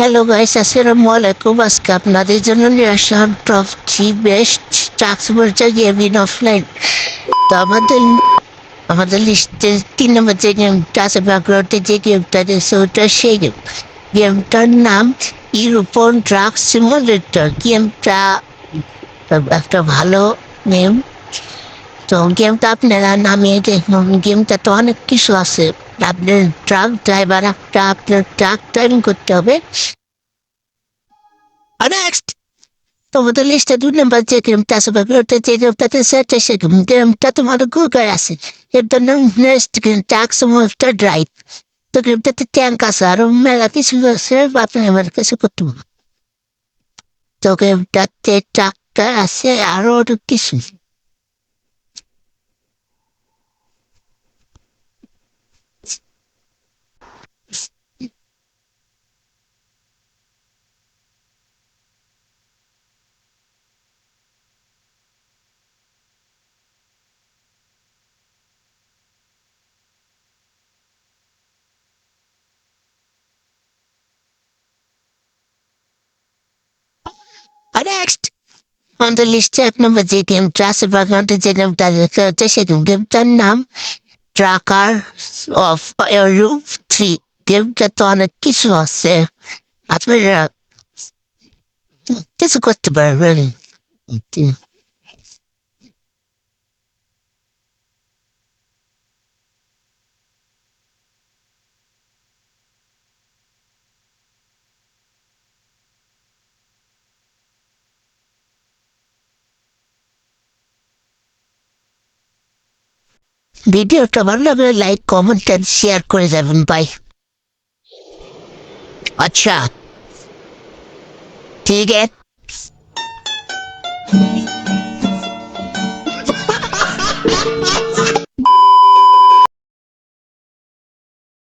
Hello guys আসসালামু আলাইকুম আজকে আপনাদের জন্য নিয়ে আসলাম টপ থ্রি বেস্ট ট্রাক্সবর্জা গেমিং অফলাইন তো আমাদের আমাদের লিস্টে তিন নম্বর যে গেমটা আছে ব্যাকগ্রাউন্ডে যে গেমটা রয়েছে, ওটা সেই গেম গেমটার নাম ইউরোপন ড্রাগ সিমুলেটর গেমটা একটা ভালো গেম তো গেমটা আপনারা নামিয়ে দেখুন। গেমটা তো অনেক কিছু আছে। আপনার ট্রাক ড্রাইভার একটা আপনার ট্রাক ড্রাইভিং করতে হবে নেক্সট তোমাদের লিস্টে দুই নম্বর যে গেমটা আছে বা ওটা যে গেমটাতে সেটা সে গেম গেমটা তোমার গুগল আছে এটার নাম নেক্সট গেম ট্রাক সমস্ত ড্রাইভ তো গেমটাতে ট্যাঙ্ক আছে আরো মেলা কিছু আছে আপনি আমার কাছে করতে পারবেন তো গেমটাতে ট্রাকটা আছে আরো অনেক কিছু আমাদের লিস্টে এক নম্বর যে গেমটা আছে বাগানটা যে গেমটা লেখা হচ্ছে সেই গেমটার নাম ট্রাকার অফ রুম থ্রি গেমটা তো অনেক কিছু আছে আপনারা কিছু করতে পারবেন ভিডিওটা ভালো লাগলে লাইক কমেন্ট অ্যান্ড শেয়ার করে যাবেন বাই আচ্ছা ঠিক আছে